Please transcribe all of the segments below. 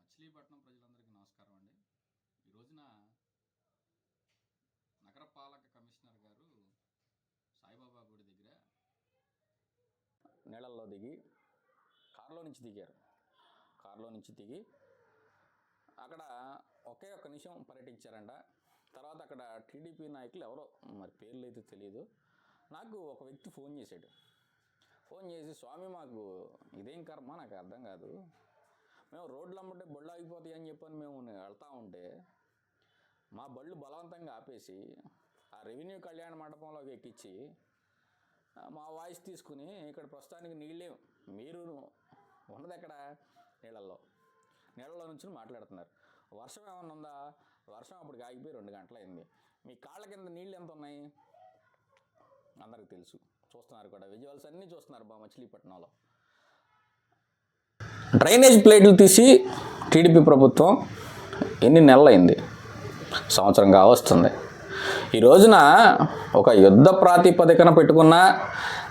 మచిలీపట్నం ప్రజలందరికీ నమస్కారం అండి. ఈ రోజున నగరపాలక కమిషనర్ గారు సాయిబాబా గుడి దగ్గర నీళ్ళల్లో దిగి కారులో నుంచి దిగారు. కారులో నుంచి దిగి అక్కడ ఒకే ఒక్క నిమిషం పర్యటించారంట. తర్వాత అక్కడ టీడీపీ నాయకులు ఎవరో మరి పేర్లు అయితే తెలియదు. నాకు ఒక వ్యక్తి ఫోన్ చేశాడు. ఫోన్ చేసి స్వామి మాకు ఇదేం కర్మ? నాకు అర్థం కాదు. మేము రోడ్లు అమ్మంటే బళ్ళు ఆగిపోతాయి అని చెప్పని మేము వెళ్తా ఉంటే మా బళ్ళు బలవంతంగా ఆపేసి ఆ రెవెన్యూ కళ్యాణ మండపంలోకి ఎక్కించి మా వాయిస్ తీసుకుని ఇక్కడ ప్రస్తుతానికి నీళ్ళే మీరు ఉన్నది ఎక్కడ? నీళ్ళల్లో. నీళ్ళలో నుంచి మాట్లాడుతున్నారు. వర్షం ఏమన్నా ఉందా? వర్షం అప్పుడు ఆగిపోయి రెండు గంటలైంది. అయింది మీ కాళ్ళ కింద నీళ్ళు ఎంత ఉన్నాయి? అందరికి తెలుసు. చూస్తున్నారు కూడా. విజువల్స్ అన్నీ చూస్తున్నారు బా మచిలీపట్నంలో డ్రైనేజ్ ప్లేట్లు తీసి టీడీపీ ప్రభుత్వం ఎన్ని నెలలైంది? సంవత్సరం కావస్తుంది. ఈ రోజున ఒక యుద్ధ ప్రాతిపదికన పెట్టుకున్నా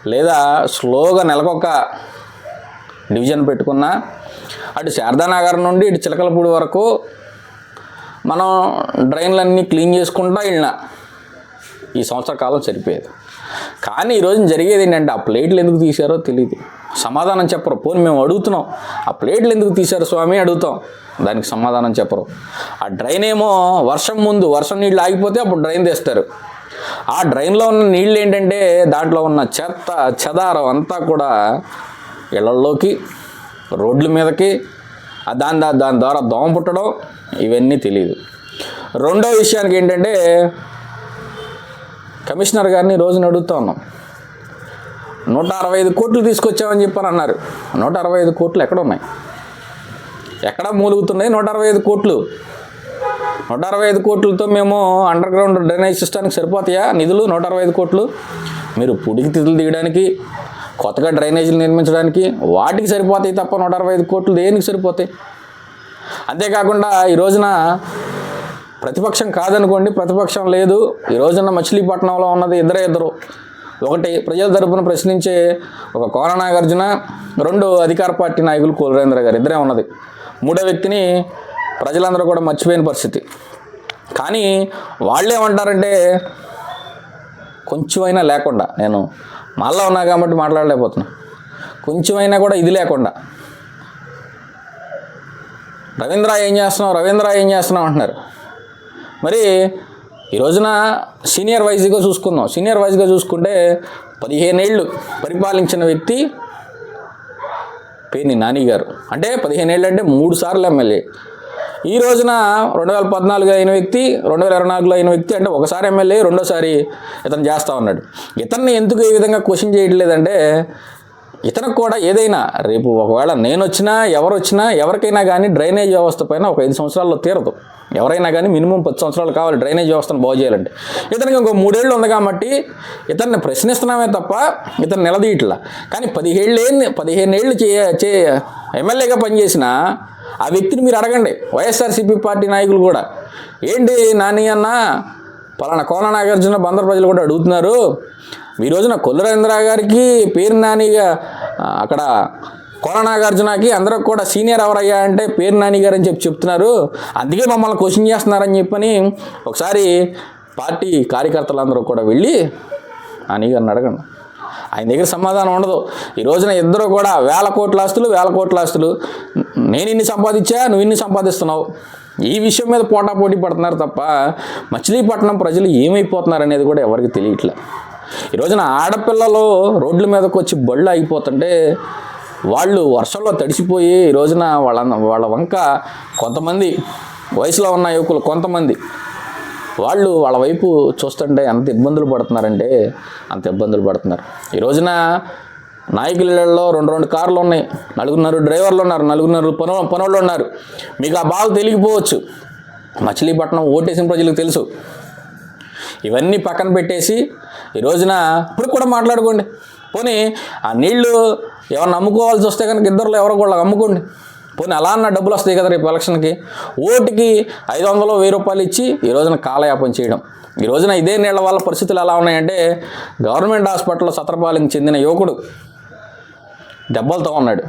లేదా స్లోగా నెలకొక డివిజన్ పెట్టుకున్నా అటు శారదానగర్ నుండి ఇటు చిలకలపూడి వరకు మనం డ్రైన్లన్నీ క్లీన్ చేసుకుంటా వెళ్ళినా. ఈ సంవత్సర కాలం సరిపోయేది. కానీ ఈరోజు జరిగేది ఏంటంటే ఆ ప్లేట్లు ఎందుకు తీశారో తెలియదు సమాధానం చెప్పరు. పోనీ మేము అడుగుతున్నాం. ఆ ప్లేట్లు ఎందుకు తీశారు స్వామి? అడుగుతాం. దానికి సమాధానం చెప్పరు. ఆ డ్రైన్ ఏమో వర్షం ముందు వర్షం నీళ్ళు ఆగిపోతే అప్పుడు డ్రైన్ తీస్తారు. ఆ డ్రైన్లో ఉన్న నీళ్ళు ఏంటంటే దాంట్లో ఉన్న చెత్త చెదారం అంతా కూడా ఇళ్ళలోకి రోడ్ల మీదకి దాని దాని ద్వారా దోమ పుట్టడం ఇవన్నీ తెలియదు రెండో విషయానికి ఏంటంటే కమిషనర్ గారిని రోజున అడుగుతా ఉన్నాం. నూట అరవై ఐదు కోట్లు తీసుకొచ్చామని చెప్పని అన్నారు. నూట అరవై ఐదు కోట్లు ఎక్కడ ఉన్నాయి? ఎక్కడ మూలుగుతున్నాయి నూట అరవై ఐదు కోట్లు? నూట అరవై ఐదు కోట్లతో మేము అండర్ గ్రౌండ్ డ్రైనేజ్ సిస్టానికి సరిపోతాయా? నిధులు నూట అరవై ఐదు కోట్లు? మీరు పుడికి తిథులు తీయడానికి కొత్తగా డ్రైనేజీలు నిర్మించడానికి వాటికి సరిపోతాయి తప్ప నూట అరవై ఐదు కోట్లు దేనికి సరిపోతాయి? అంతేకాకుండా ఈ రోజున ప్రతిపక్షం కాదనుకోండి ప్రతిపక్షం లేదు. ఈ రోజున మచిలీపట్నంలో ఉన్నది ఇద్దరే ఇద్దరు. ఒకటి ప్రజల తరపున ప్రశ్నించే ఒక కోన నాగార్జున రెండు అధికార పార్టీ నాయకులు కులరేంద్ర గారు ఇద్దరే ఉన్నది. మూడో వ్యక్తిని ప్రజలందరూ కూడా మర్చిపోయిన పరిస్థితి. కానీ వాళ్ళు ఏమంటారంటే కొంచెమైనా లేకుండా నేను మళ్ళా ఉన్నా కాబట్టి మాట్లాడలేకపోతున్నా. కొంచెమైనా కూడా ఇది లేకుండా. రవీంద్ర ఏం చేస్తున్నావు? రవీంద్ర ఏం చేస్తున్నావు? అంటున్నారు. మరి ఈ రోజున సీనియర్ వైజ్గా చూసుకుందాం. సీనియర్ వైజ్గా చూసుకుంటే పదిహేనేళ్ళు పరిపాలించిన వ్యక్తి పేని నాని గారు అంటే పదిహేనేళ్ళు అంటే మూడు సార్లు ఎమ్మెల్యే. ఈ రోజున రెండు వేల పద్నాలుగు అయిన వ్యక్తి రెండు వేల ఇరవై నాలుగులో అయిన వ్యక్తి అంటే ఒకసారి ఎమ్మెల్యే రెండోసారి ఇతను చేస్తూ ఉన్నాడు. ఇతన్ని ఎందుకు ఈ విధంగా క్వశ్చన్ చేయట్లేదంటే ఇతనికి కూడా ఏదైనా రేపు ఒకవేళ నేను వచ్చినా ఎవరు వచ్చినా ఎవరికైనా కానీ డ్రైనేజ్ వ్యవస్థ పైన ఒక ఐదు సంవత్సరాల్లో తీరదు. ఎవరైనా కానీ మినిమం పది సంవత్సరాలు కావాలి డ్రైనేజ్ వ్యవస్థను బాగు చేయాలంటే. ఇతనికి ఇంకో మూడేళ్ళు ఉంది కాబట్టి ఇతన్ని ప్రశ్నిస్తున్నామే తప్ప ఇతను నిలదీయట్లా. కానీ పదిహేళ్ళేళ్ళు పదిహేనేళ్ళు పదిహేను ఏళ్ళు చే చే ఎమ్మెల్యేగా పనిచేసిన ఆ వ్యక్తిని మీరు అడగండి. వైఎస్ఆర్సీపీ పార్టీ నాయకులు కూడా. ఏంటి నాని అన్నా పలానా కోన నాగార్జున బందర్ ప్రజలు కూడా అడుగుతున్నారు. ఈ రోజున కొల్లరేంద్ర గారికి పేరు నానిగా అక్కడ కోన నాగార్జునకి అందరూ కూడా సీనియర్ ఎవరయ్యా అంటే పేరు నాని గారు అని చెప్పి చెప్తున్నారు. అందుకే మమ్మల్ని క్వశ్చన్ చేస్తున్నారని చెప్పని ఒకసారి పార్టీ కార్యకర్తలందరూ కూడా వెళ్ళి నాని గారిని అడగండి. ఆయన దగ్గర సమాధానం ఉండదు. ఈ రోజున ఇద్దరు కూడా వేల కోట్ల ఆస్తులు వేల కోట్ల ఆస్తులు. నేను ఇన్ని సంపాదించా నువ్వు ఇన్ని సంపాదిస్తున్నావు. ఈ విషయం మీద పోటాపోటీ పడుతున్నారు తప్ప మచిలీపట్నం ప్రజలు ఏమైపోతున్నారు అనేది కూడా ఎవరికి తెలియట్లే. ఈ రోజున ఆడపిల్లలు రోడ్ల మీదకి వచ్చి బళ్ళు అయిపోతుంటే వాళ్ళు వర్షంలో తడిసిపోయి ఈ రోజున వాళ్ళ వాళ్ళ వంక కొంతమంది వయసులో ఉన్న యువకులు కొంతమంది వాళ్ళు వాళ్ళ వైపు చూస్తుంటే ఎంత ఇబ్బందులు పడుతున్నారంటే అంత ఇబ్బందులు పడుతున్నారు. ఈ రోజున నాయకులలో రెండు రెండు కార్లు ఉన్నాయి. నలుగురున్నర డ్రైవర్లు ఉన్నారు. నలుగురున్నర పను పనులు ఉన్నారు. మీకు ఆ బాధ తెలిగిపోవచ్చు. మచిలీపట్నం ఓటేసిన ప్రజలకు తెలుసు. ఇవన్నీ పక్కన పెట్టేసి ఈ రోజున ఇప్పుడు కూడా మాట్లాడుకోండి. పోనీ ఆ నీళ్ళు ఎవరిని అమ్ముకోవాల్సి వస్తే కనుక ఇద్దరులో ఎవరో కూడా అమ్ముకోండి. పోనీ అలా అన్న డబ్బులు వస్తాయి కదా రేపు ఎలక్షన్కి. ఓటుకి ఐదు వందలు వెయ్యి రూపాయలు ఇచ్చి ఈ రోజున కాలయాపన చేయడం. ఈ రోజున ఇదే నీళ్ళ వల్ల పరిస్థితులు ఎలా ఉన్నాయంటే గవర్నమెంట్ హాస్పిటల్లో సత్రపాలెంకి చెందిన యువకుడు దెబ్బలతో ఉన్నాడు.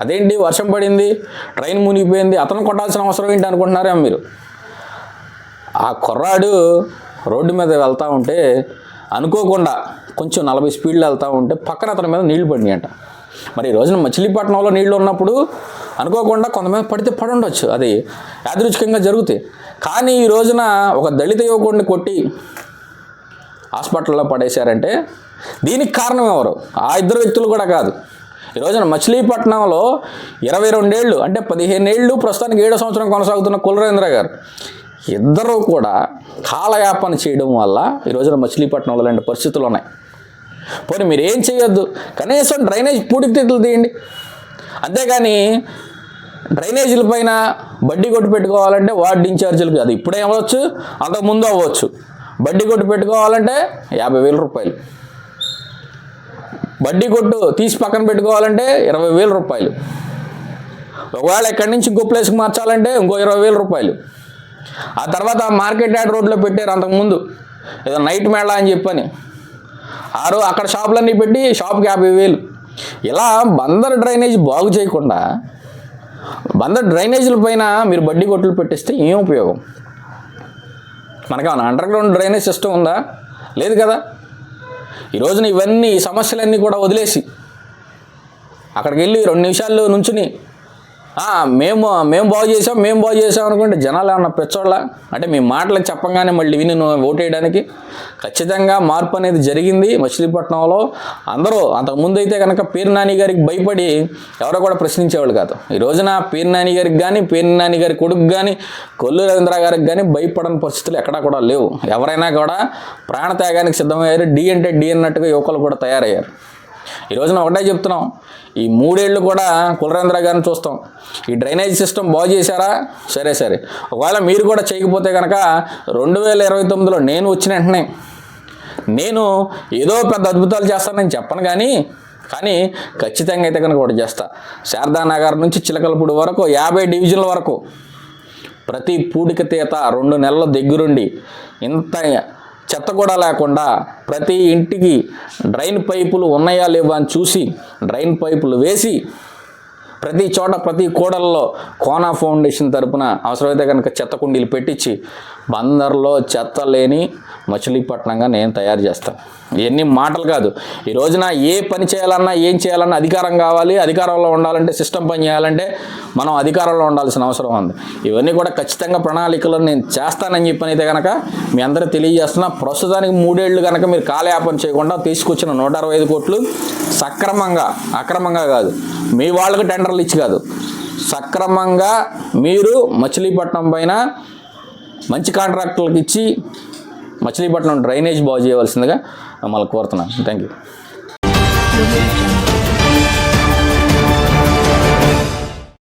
అదేంటి? వర్షం పడింది ట్రైన్ మునిగిపోయింది అతను కొట్టాల్సిన అవసరం ఏంటి అనుకుంటున్నారేమో మీరు? ఆ కుర్రాడు రోడ్డు మీద వెళ్తూ ఉంటే అనుకోకుండా కొంచెం నలభై స్పీడ్లో వెళ్తూ ఉంటే పక్కన అతని మీద నీళ్ళు పడినాయంట మరి ఈ రోజున మచిలీపట్నంలో నీళ్ళు ఉన్నప్పుడు అనుకోకుండా కొంతమంది పడితే పడి ఉండొచ్చు అది యాదృచ్ఛికంగా జరుగుతాయి. కానీ ఈ రోజున ఒక దళిత యువకుడిని కొట్టి హాస్పిటల్లో పడేశారంటే దీనికి కారణం ఎవరు? ఆ ఇద్దరు వ్యక్తులు కూడా కాదు. ఈ రోజున మచిలీపట్నంలో ఇరవై రెండేళ్ళు అంటే పదిహేను ఏళ్ళు ప్రస్తుతానికి ఏడో సంవత్సరం కొనసాగుతున్న కులరేంద్ర గారు. ఇద్దరు కూడా కాలయాపన చేయడం వల్ల ఈ రోజున మచిలీపట్నంలో లాంటి పరిస్థితులు ఉన్నాయి. పోనీ మీరు ఏం చేయొద్దు? కనీసం డ్రైనేజ్ పూడికతీతలు తీయండి. అంతేగాని డ్రైనేజీల పైన బడ్డీ కొట్టు పెట్టుకోవాలంటే వార్డు ఇన్ఛార్జీలకు అది ఇప్పుడే అవ్వచ్చు? అంతకుముందు అవ్వచ్చు. బడ్డీ కొట్టు పెట్టుకోవాలంటే యాభై వేల రూపాయలు. బడ్డీ కొట్టు తీసి పక్కన పెట్టుకోవాలంటే ఇరవై వేల రూపాయలు. ఒకవేళ ఎక్కడి నుంచి ఇంకో ప్లేస్కి మార్చాలంటే ఇంకో ఇరవై వేల రూపాయలు. ఆ తర్వాత మార్కెట్ యార్డ్ రోడ్లో పెట్టారు అంతకుముందు. ఏదో నైట్ మేళా అని చెప్పని. ఆరు అక్కడ షాపులన్నీ పెట్టి షాప్కి యాభై వేలు. ఇలా బందర్ డ్రైనేజ్ బాగు చేయకుండా బందర్ డ్రైనేజీల పైన మీరు బడ్డీ కొట్లు పెట్టిస్తే ఏం ఉపయోగం? మనకి అండర్ గ్రౌండ్ డ్రైనేజ్ సిస్టమ్ ఉందా? లేదు కదా? ఈ రోజున ఇవన్నీ సమస్యలన్నీ కూడా వదిలేసి అక్కడికి వెళ్ళి రెండు నిమిషాల్లో నుంచుని మేము మేము బాగు చేసాం మేము బాగు చేసాం అనుకుంటే జనాలు ఏమన్నా పెచ్చోళ్ళ? అంటే మీ మాటలు చెప్పంగానే మళ్ళీ విని నువ్వు ఓటేయడానికి ఖచ్చితంగా మార్పు అనేది జరిగింది మచిలీపట్నంలో. అందరూ అంతకుముందు అయితే కనుక పేరు నాని గారికి భయపడి ఎవరో కూడా ప్రశ్నించేవాళ్ళు కాదు. ఈ రోజున పేరు నాని గారికి కానీ పేరు నాని గారి కొడుకు కానీ కొల్లు రవీంద్ర గారికి కానీ భయపడని పరిస్థితులు ఎక్కడా కూడా లేవు. ఎవరైనా కూడా ప్రాణత్యాగానికి సిద్ధమయ్యారు. డి అంటే డి అన్నట్టుగా యువకులు కూడా తయారయ్యారు. ఈ రోజున ఒకటే చెప్తున్నాం. ఈ మూడేళ్ళు కూడా కులరేంద్ర గారిని చూస్తాం. ఈ డ్రైనేజ్ సిస్టమ్ బాగు చేశారా? సరే సరే. ఒకవేళ మీరు కూడా చేయకపోతే కనుక రెండు వేల ఇరవై తొమ్మిదిలో నేను వచ్చిన వెంటనే నేను ఏదో పెద్ద అద్భుతాలు చేస్తానని చెప్పను కానీ కానీ ఖచ్చితంగా అయితే కనుక ఒకటి చేస్తా. శారదానగర్ నుంచి చిలకలపూడి వరకు యాభై డివిజన్ల వరకు ప్రతి పూడిక తీత రెండు నెలల దగ్గరుండి ఇంత చెత్త కూడా లేకుండా ప్రతి ఇంటికి డ్రైన్ పైపులు ఉన్నాయా లేవా అని చూసి డ్రైన్ పైపులు వేసి ప్రతి చోట ప్రతి కూడల్లో కోనా ఫౌండేషన్ తరపున అవసరమైతే కనుక చెత్త కుండీలు పెట్టించి బందర్లో చెత్త లేని మచిలీపట్నంగా నేను తయారు చేస్తాను. ఇవన్నీ మాటలు కాదు. ఈ రోజున ఏ పని చేయాలన్నా ఏం చేయాలన్నా అధికారం కావాలి. అధికారంలో ఉండాలంటే సిస్టమ్ పని చేయాలంటే మనం అధికారంలో ఉండాల్సిన అవసరం ఉంది. ఇవన్నీ కూడా ఖచ్చితంగా ప్రణాళికలు నేను చేస్తానని చెప్పనైతే కనుక మీ అందరూ తెలియజేస్తున్నా ప్రస్తుతానికి మూడేళ్ళు కనుక మీరు కాలయాపన చేయకుండా తీసుకొచ్చిన నూట అరవై ఐదు కోట్లు సక్రమంగా అక్రమంగా కాదు. మీ వాళ్ళకి టెండర్లు ఇచ్చి కాదు. సక్రమంగా మీరు మచిలీపట్నం పైన మంచి కాంట్రాక్టులకు ఇచ్చి మచిలీపట్నం డ్రైనేజ్ బాగు చేయవలసిందిగా మళ్ళీ కోరుతున్నాను. Thank you